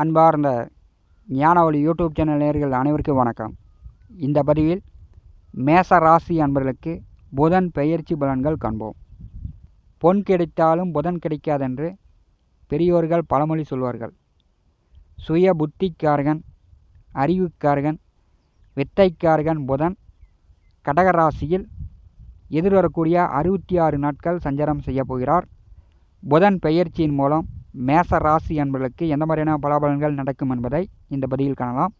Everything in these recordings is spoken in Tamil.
அன்பார்ந்த ஞானவழி யூடியூப் சேனல் நேர்கள் அனைவருக்கும் வணக்கம். இந்த பதிவில் மேச ராசி அன்பர்களுக்கு புதன் பெயர்ச்சி பலன்கள் காண்போம். பொன் கிடைத்தாலும் புதன் கிடைக்காதென்று பெரியோர்கள் பழமொழி சொல்வார்கள். சுய புத்திக்காரகன் அறிவுக்காரகன் வித்தைக்காரகன் புதன் கடகராசியில் எதிர்வரக்கூடிய அறுபத்தி ஆறு நாட்கள் சஞ்சாரம் செய்யப் போகிறார். புதன் பெயர்ச்சியின் மூலம் மேச ராசி அன்பர்களுக்கு எந்த மாதிரியான பலாபலன்கள் நடக்கும் என்பதை இந்த பதிவில் காணலாம்.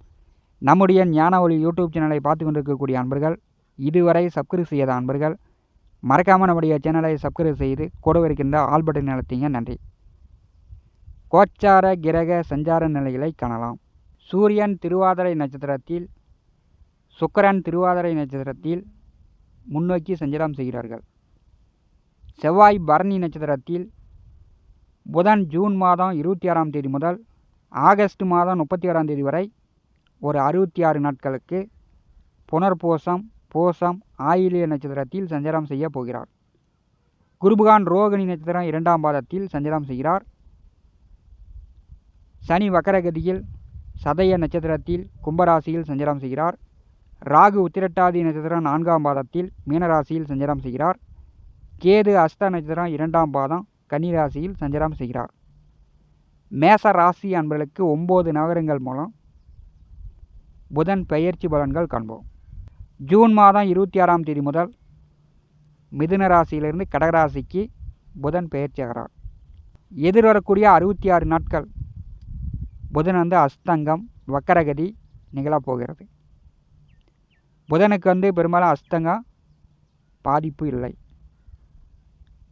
நம்முடைய ஞான ஒளி யூடியூப் சேனலை பார்த்து கொண்டிருக்கக்கூடிய அன்பர்கள் இதுவரை சப்ஸ்கிரைப் செய்யாத அன்பர்கள் மறக்காமல் நம்முடைய சேனலை சப்ஸ்கிரைப் செய்து கூட இருக்கின்ற ஆல் பட்டன் நிலத்தீங்க நன்றி. கோச்சார கிரக சஞ்சார நிலைகளை காணலாம். சூரியன் திருவாதிரை நட்சத்திரத்தில் சுக்கரன் திருவாதிரை நட்சத்திரத்தில் முன்னோக்கி சஞ்சாரம் செய்கிறார்கள். செவ்வாய் பரணி நட்சத்திரத்தில் புதன் ஜூன் மாதம் இருபத்தி ஆறாம் தேதி முதல் ஆகஸ்ட் மாதம் முப்பத்தி ஆறாம் தேதி வரை ஒரு அறுபத்தி ஆறு நாட்களுக்கு புனர்பூசம் பூசம் ஆயிலிய நட்சத்திரத்தில் சஞ்சாரம் செய்ய போகிறார். குருபகான் ரோகிணி நட்சத்திரம் இரண்டாம் பாதத்தில் சஞ்சாரம் செய்கிறார். சனி வக்கரகதியில் சதய நட்சத்திரத்தில் கும்பராசியில் சஞ்சாரம் செய்கிறார். ராகு உத்திரட்டாதி நட்சத்திரம் நான்காம் பாதத்தில் மீனராசியில் சஞ்சாரம் செய்கிறார். கேது அஸ்த நட்சத்திரம் இரண்டாம் பாதம் கன்னிராசியில் சஞ்சாரம் செய்கிறார். மேச ராசி அன்பர்களுக்கு ஒம்பது நகரங்கள் மூலம் புதன் பெயர்ச்சி பலன்கள் காண்போம். ஜூன் மாதம் இருபத்தி ஆறாம் தேதி முதல் மிதுன ராசியிலிருந்து கடகராசிக்கு புதன் பெயர்ச்சி ஆகிறார். எதிர்வரக்கூடிய அறுபத்தி ஆறு நாட்கள் புதன் வந்து அஸ்தங்கம் வக்கரகதி நிகழப் போகிறது. புதனுக்கு வந்து பெரும்பாலும் அஸ்தங்கம் பாதிப்பு இல்லை.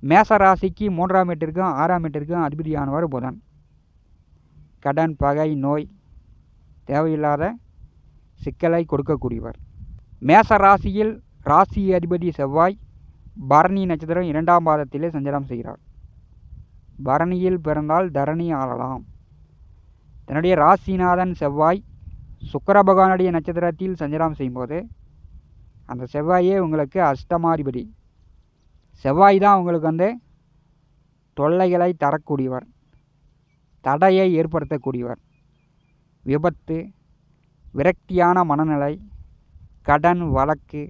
மேச ராசிக்கு மூன்றாம் வீட்டிற்கும் ஆறாம் வீட்டிற்கும் அதிபதியானவர் புதன். கடன் பகை நோய் தேவையில்லாத சிக்கலை கொடுக்கக்கூடியவர். மேச ராசியில் ராசி அதிபதி செவ்வாய் பரணி நட்சத்திரம் இரண்டாம் பாதத்திலே சஞ்சாரம் செய்கிறார். பரணியில் பிறந்தால் தரணி ஆளலாம். தன்னுடைய ராசிநாதன் செவ்வாய் சுக்கர பகவானுடைய நட்சத்திரத்தில் சஞ்சாரம் செய்யும்போது அந்த செவ்வாயே உங்களுக்கு அஷ்டமாதிபதி. செவ்வாய் தான் உங்களுக்கு வந்து தொல்லைகளை தரக்கூடியவர். தடையை ஏற்படுத்தக்கூடியவர். விபத்து விரக்தியான மனநிலை கடன் வழக்கு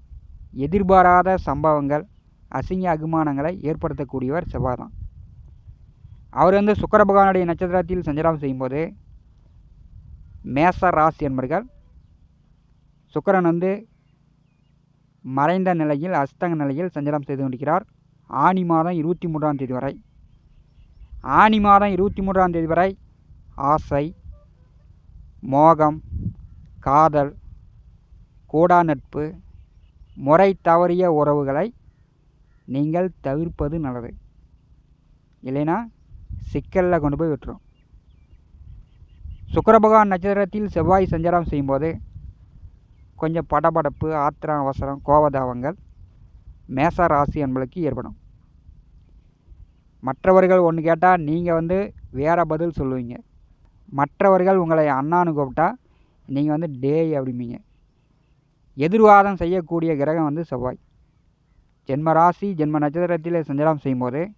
எதிர்பாராத சம்பவங்கள் அசிங்க அகுமானங்களை ஏற்படுத்தக்கூடியவர் செவ்வாய் தான். அவர் வந்து சுக்கர பகவானுடைய நட்சத்திரத்தில் சஞ்சாரம் செய்யும்போது மேச ராசி என்பர்கள் சுக்கரன் வந்து மறைந்த நிலையில் அஸ்தங்க நிலையில் சஞ்சாரம் செய்து கொண்டிருக்கிறார். ஆனி மாதம் இருபத்தி மூன்றாம் தேதி வரை. ஆனி மாதம் இருபத்தி மூன்றாம் தேதி வரை ஆசை மோகம் காதல் கூடா நட்பு முறை தவறிய உறவுகளை நீங்கள் தவிர்ப்பது நல்லது. இல்லைன்னா சிக்கலில் கொண்டு போய் விட்டுரும். சுக்கரபகவான் நட்சத்திரத்தில் செவ்வாய் சஞ்சாரம் செய்யும்போது கொஞ்சம் படபடப்பு ஆத்திரம் அவசரம் கோபதாவங்கள் மேச ராசி என்பளுக்கு ஏற்படும். மற்றவர்கள் ஒன்று கேட்டால் நீங்கள் வந்து வேறு பதில் சொல்லுவீங்க. மற்றவர்கள் உங்களை அண்ணான்னு கூப்பிட்டா நீங்கள் வந்து டேய் அப்படிம்பீங்க. எதிர்வாதம் செய்யக்கூடிய கிரகம் வந்து செவ்வாய். ஜென்ம ராசி ஜென்ம நட்சத்திரத்தில் சஞ்சாரம் செய்யும்போது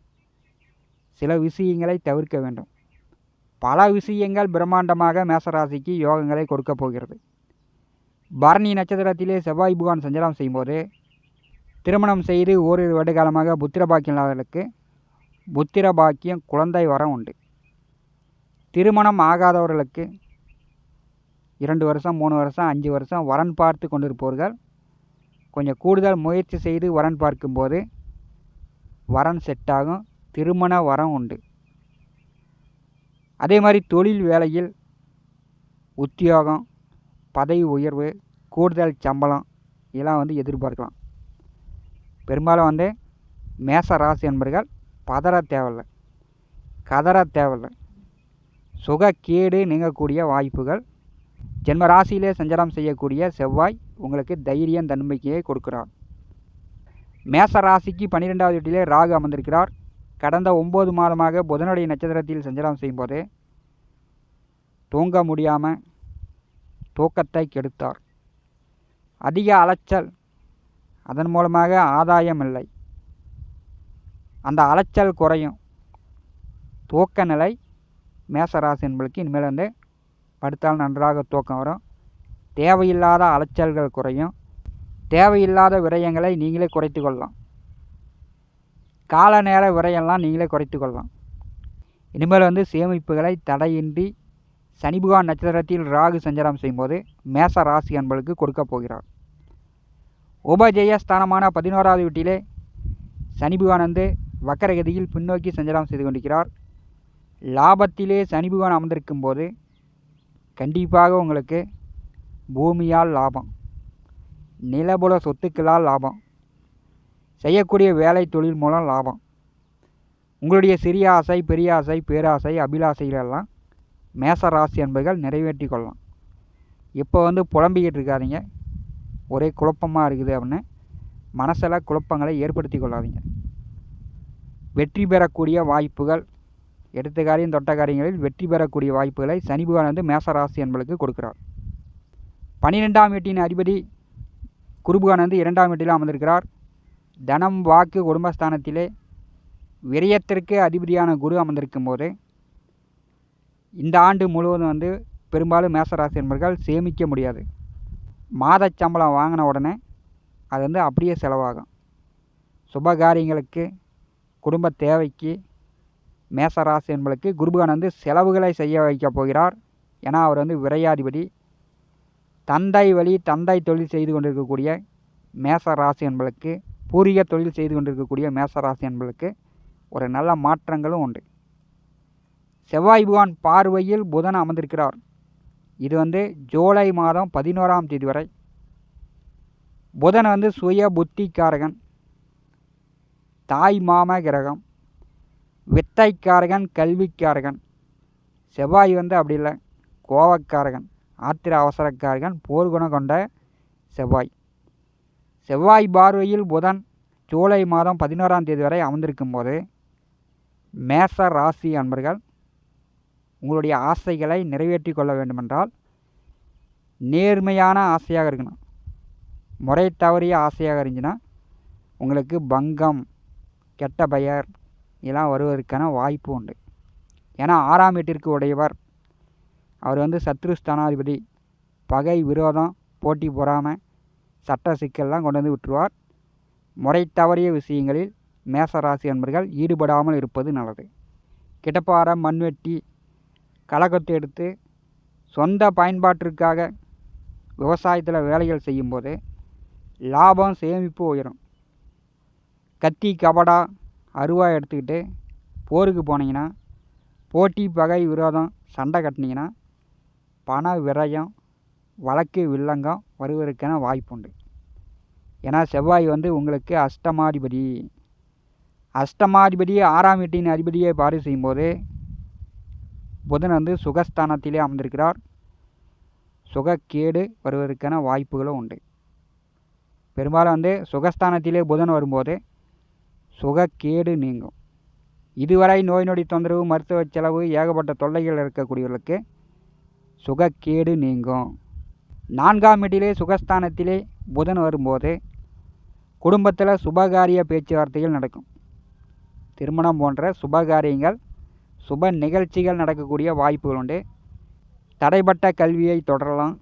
சில விஷயங்களை தவிர்க்க வேண்டும். பல விஷயங்கள் பிரம்மாண்டமாக மேசராசிக்கு யோகங்களை கொடுக்க போகிறது. பரணி நட்சத்திரத்திலே செவ்வாய் புகான் சஞ்சாரம் செய்யும்போது திருமணம் செய்து ஓரிரு வருடகாலமாக புத்திர பாக்கியம் இல்லாதவர்களுக்கு புத்திர பாக்கியம் குழந்தை வரம் உண்டு. திருமணம் ஆகாதவர்களுக்கு இரண்டு வருஷம் மூணு வருஷம் அஞ்சு வருஷம் வரன் பார்த்து கொண்டிருப்பவர்கள் கொஞ்சம் கூடுதல் முயற்சி செய்து வரன் பார்க்கும்போது வரன் செட் ஆகும் திருமண வரம் உண்டு. அதே மாதிரி தொழில் வேலையில் உத்தியோகம் பதவி உயர்வு கூடுதல் சம்பளம் இதெல்லாம் வந்து எதிர்பார்க்கலாம். பெரும்பாலும் வந்து மேச ராசி என்பர்கள் பதற தேவையில்லை கதற தேவையில்லை. சுகக்கேடு நீங்கக்கூடிய வாய்ப்புகள். ஜென்ம ராசியிலே சஞ்சாரம் செய்யக்கூடிய செவ்வாய் உங்களுக்கு தைரியம் தன்மைக்கையை கொடுக்கிறார். மேச ராசிக்கு பன்னிரெண்டாவது வீட்டிலே ராகு அமர்ந்திருக்கிறார். கடந்த ஒம்பது மாதமாக புதனுடைய நட்சத்திரத்தில் சஞ்சாரம் செய்யும்போது தூங்க முடியாமல் தூக்கத்தை கெடுத்தார். அதிக அலைச்சல் அதன் மூலமாக ஆதாயம் இல்லை அந்த அலைச்சல் குறையும். தூக்க நிலை மேசராசி என்பளுக்கு இனிமேல் வந்து படுத்தால் நன்றாக தூக்கம் வரும். தேவையில்லாத அலைச்சல்கள் குறையும். தேவையில்லாத விரயங்களை நீங்களே குறைத்து கொள்ளலாம். கால நேர விரயம்லாம் நீங்களே குறைத்து கொள்ளலாம். இனிமேல் வந்து சேமிப்புகளை தடையின்றி சனிபுகான் நட்சத்திரத்தில் ராகு சஞ்சாரம் செய்யும்போது மேச ராசி என்பளுக்கு கொடுக்க போகிறார். உபஜெயஸ்தானமான பதினோராவது வீட்டிலே சனிபுகானந்து வந்து வக்கரகதியில் பின்னோக்கி சஞ்சாரம் செய்து கொண்டிருக்கிறார். லாபத்திலே சனிபுகான் அமர்ந்திருக்கும் போது கண்டிப்பாக உங்களுக்கு பூமியால் லாபம் நிலபுல சொத்துக்களால் லாபம் செய்யக்கூடிய வேலை தொழில் மூலம் லாபம். உங்களுடைய சிறிய ஆசை பெரிய ஆசை பேராசை அபிலாசைகளெல்லாம் மேச ராசி என்பர்கள் நிறைவேற்றி கொள்ளலாம். இப்போ வந்து புலம்பிக்கிட்டு இருக்காதீங்க. ஒரே குழப்பமாக இருக்குது அப்படின்னு மனசில் குழப்பங்களை ஏற்படுத்தி கொள்ளாதீங்க. வெற்றி பெறக்கூடிய வாய்ப்புகள் எடுத்த காரியம் தொட்ட காரியங்களில் வெற்றி பெறக்கூடிய வாய்ப்புகளை சனி பகவான் வந்து மேசராசி என்பளுக்கு கொடுக்கிறார். பன்னிரெண்டாம் வீட்டின் அதிபதி குருபகான் வந்து இரண்டாம் வீட்டில் அமர்ந்திருக்கிறார். தனம் வாக்கு குடும்பஸ்தானத்திலே விரயத்திற்கு அதிபதியான குரு அமர்ந்திருக்கும் போது இந்த ஆண்டு முழுவதும் வந்து பெரும்பாலும் மேசராசி என்பர்கள் சேமிக்க முடியாது. மாத சம்பளம் வாங்கின உடனே அது வந்து அப்படியே செலவாகும். சுப காரியங்களுக்கு குடும்ப தேவைக்கு மேசராசி என்பளுக்கு குருபகன் வந்து செலவுகளை செய்ய வைக்கப் போகிறார். ஏன்னா அவர் வந்து விரையாதிபதி. தந்தை வழி தந்தை தொழில் செய்து கொண்டிருக்கக்கூடிய மேச ராசி என்பளுக்கு பூரிய தொழில் செய்து கொண்டிருக்கக்கூடிய மேச ராசி என்பளுக்கு ஒரு நல்ல மாற்றங்களும் உண்டு. செவ்வாய் பகவான் பார்வையில் புதன் அமர்ந்திருக்கிறார். இது வந்து ஜூலை மாதம் பதினோராம் தேதி வரை. புதன் வந்து சுய புத்திக்காரகன் தாய் மாம கிரகம் வித்தைக்காரகன் கல்விக்காரகன் செவ்வாய் வந்து அப்படி இல்லை கோவக்காரகன் ஆத்திர அவசரக்காரகன் போர்குணம் கொண்ட செவ்வாய். செவ்வாய் பார்வையில் புதன் ஜூலை மாதம் பதினோராம் தேதி வரை அமர்ந்திருக்கும் போது மேச ராசி அன்பர்கள் உங்களுடைய ஆசைகளை நிறைவேற்றி கொள்ள வேண்டுமென்றால் நேர்மையான ஆசையாக இருக்கணும். முறை தவறிய ஆசையாக இருந்துச்சுன்னா உங்களுக்கு பங்கம் கெட்ட பெயர் இதெல்லாம் வருவதற்கான வாய்ப்பு உண்டு. ஏன்னா ஆறாம் வீட்டிற்கு உடையவர் அவர் வந்து சத்ருஸ்தானாதிபதி பகை விரோதம் போட்டி பொறாமல் சட்ட சிக்கல்லாம் கொண்டு வந்து விட்டுருவார். முறை தவறிய விஷயங்களில் மேசராசி என்பர்கள் ஈடுபடாமல் இருப்பது நல்லது. கிட்டப்பாறை மண்வெட்டி கலக்கத்தை எடுத்து சொந்த பயன்பாட்டிற்காக விவசாயத்தில் வேலைகள் செய்யும்போது லாபம் சேமிப்பு உயரும். கத்தி கபடா அருவாய் எடுத்துக்கிட்டு போருக்கு போனீங்கன்னா போட்டி பகை விரோதம் சண்டை கட்டினீங்கன்னா பண விரயம் வழக்கு வில்லங்கம் வருவதற்கான வாய்ப்புண்டு. ஏன்னா செவ்வாய் வந்து உங்களுக்கு அஷ்டமாதிபதி. அஷ்டமாதிபதி ஆறாம் வீட்டின் அதிபதியை பாரு செய்யும்போது புதன் வந்து சுகஸ்தானத்திலே அமர்ந்திருக்கிறார். சுகக்கேடு வருவதற்கான வாய்ப்புகளும் உண்டு. பெரும்பாலும் வந்து சுகஸ்தானத்திலே புதன் வரும்போது சுகக்கேடு நீங்கும். இதுவரை நோய் நொடி தொந்தரவு மருத்துவ செலவு ஏகப்பட்ட தொல்லைகள் இருக்கக்கூடியவர்களுக்கு சுகக்கேடு நீங்கும். நான்காம் வீட்டிலே சுகஸ்தானத்திலே புதன் வரும்போது குடும்பத்தில் சுபகாரிய பேச்சுவார்த்தைகள் நடக்கும். திருமணம் போன்ற சுபகாரியங்கள் சுப நிகழ்ச்சிகள் நடக்கக்கூடிய வாய்ப்புகள் உண்டு. தடைப்பட்ட கல்வியை தொடரலாம்.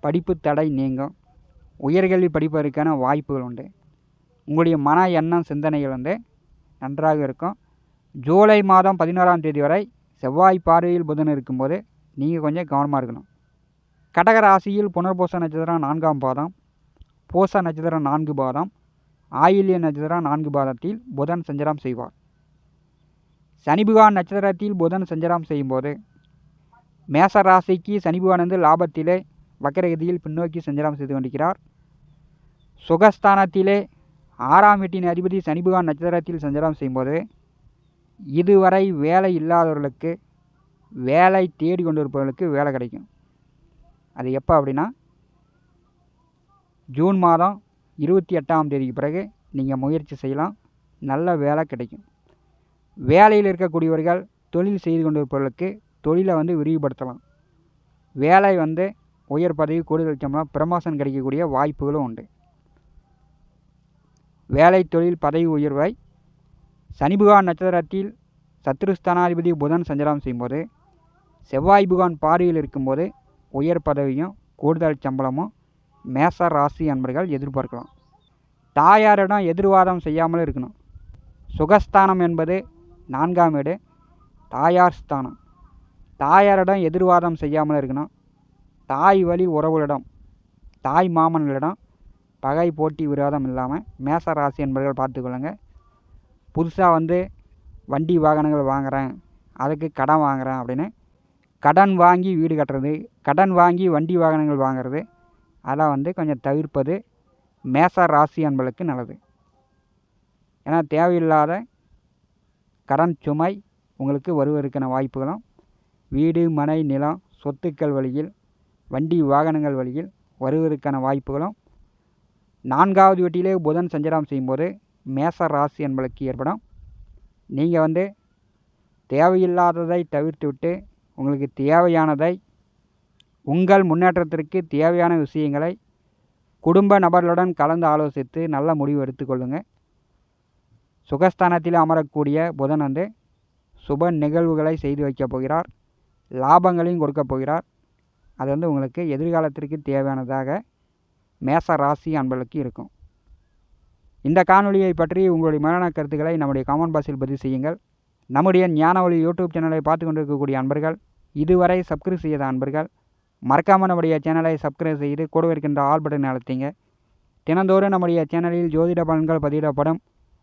படிப்பு தடை நீங்கும். உயர்கல்வி படிப்பதற்கான வாய்ப்புகள் உண்டு. உங்களுடைய மன எண்ணம் சிந்தனைகள் வந்து நன்றாக இருக்கும். ஜூலை மாதம் பதினோராம் தேதி வரை செவ்வாய் பார்வையில் புதன் இருக்கும்போது நீங்கள் கொஞ்சம் கவனமாக இருக்கணும். கடக ராசியில் புனர்பூச நட்சத்திரம் நான்காம் பாதம் பூச நட்சத்திரம் நான்கு பாதம் ஆயில்ய நட்சத்திரம் நான்கு பாதத்தில் புதன் சஞ்சரம் செய்வார். சனிபுகான் நட்சத்திரத்தில் புதன் சஞ்சாரம் செய்யும்போது மேச ராசிக்கு சனி லாபத்திலே வக்கரகதியில் பின்னோக்கி சஞ்சாரம் செய்து கொண்டிருக்கிறார். சுகஸ்தானத்திலே ஆறாம் வீட்டின் அதிபதி சனிபுகான் நட்சத்திரத்தில் சஞ்சாரம் செய்யும்போது இதுவரை வேலை இல்லாதவர்களுக்கு வேலை தேடி கொண்டு இருப்பவர்களுக்கு வேலை கிடைக்கும். அது எப்போ அப்படின்னா ஜூன் மாதம் இருபத்தி எட்டாம் தேதிக்கு பிறகு நீங்கள் முயற்சி செய்யலாம். நல்ல வேலை கிடைக்கும். வேலையில் இருக்கக்கூடியவர்கள் தொழில் செய்து கொண்டிருப்பவர்களுக்கு தொழிலை வந்து விரிவுபடுத்தலாம். வேலை வந்து உயர் பதவி கூடுதல் சம்பளம் ப்ரமோஷன் கிடைக்கக்கூடிய வாய்ப்புகளும் உண்டு. வேலை தொழில் பதவி உயர்வை சனி நட்சத்திரத்தில் சத்ருஸ்தானாதிபதி புதன் சஞ்சலம் செய்யும்போது செவ்வாய் புகான் பார்வையில் இருக்கும்போது உயர் பதவியும் கூடுதல் சம்பளமும் மேச ராசி அன்பர்கள் எதிர்பார்க்கலாம். தாயாரிடம் எதிர்வாதம் செய்யாமல் இருக்கணும். சுகஸ்தானம் என்பது நான்காம் வீடு தாயார் ஸ்தானம். தாயாரிடம் எதிர்வாதம் செய்யாமல் இருக்கணும். தாய் வழி உறவுகளிடம் தாய் மாமன்களிடம் பகை போட்டி விரோதம் இல்லாமல் மேச ராசி என்பவர்கள் பார்த்துக்கொள்ளுங்க புதுசாக வந்து வண்டி வாகனங்கள் வாங்குகிறேன் அதுக்கு கடன் வாங்குகிறேன் அப்படின்னு கடன் வாங்கி வீடு கட்டுறது கடன் வாங்கி வண்டி வாகனங்கள் வாங்குறது அதெல்லாம் வந்து கொஞ்சம் தவிர்ப்பது மேச ராசி என்பளுக்கு நல்லது. ஏன்னா தேவையில்லாத கடன் சுமை உங்களுக்கு வருவதற்கான வாய்ப்புகளும் வீடு மனை நிலம் சொத்துக்கள் வழியில் வண்டி வாகனங்கள் வழியில் வருவதற்கான வாய்ப்புகளும். நான்காவது வீட்டிலே புதன் சஞ்சாரம் செய்யும்போது மேச ராசி என்பளுக்கு ஏற்படும். நீங்கள் வந்து தேவையில்லாததை தவிர்த்துவிட்டு உங்களுக்கு தேவையானதை உங்கள் முன்னேற்றத்திற்கு தேவையான விஷயங்களை குடும்ப நபர்களுடன் கலந்து ஆலோசித்து நல்ல முடிவு எடுத்துக்கொள்ளுங்கள் சுகஸ்தானத்தில் அமரக்கூடிய புதன் வந்து சுப நிகழ்வுகளை செய்து வைக்கப் போகிறார். லாபங்களையும் கொடுக்கப் போகிறார். அது வந்து உங்களுக்கு எதிர்காலத்திற்கு தேவையானதாக மேச ராசி அன்பர்களுக்கு இருக்கும். இந்த காணொலியை பற்றி உங்களுடைய மரண கருத்துக்களை நம்முடைய கமெண்ட் பாக்ஸில் பதிவு செய்யுங்கள். நம்முடைய ஞானவழி யூடியூப் சேனலை பார்த்து கொண்டிருக்கக்கூடிய அன்பர்கள் இதுவரை சப்ஸ்கிரைப் செய்யாத அன்பர்கள் மறக்காமல் நம்முடைய சேனலை சப்ஸ்கிரைப் செய்து கூட இருக்கின்ற ஆல் பட்டன் அழுத்திங்க. தினந்தோறும் நம்முடைய சேனலில் ஜோதிட பலன்கள் பதிவிடப்படும்.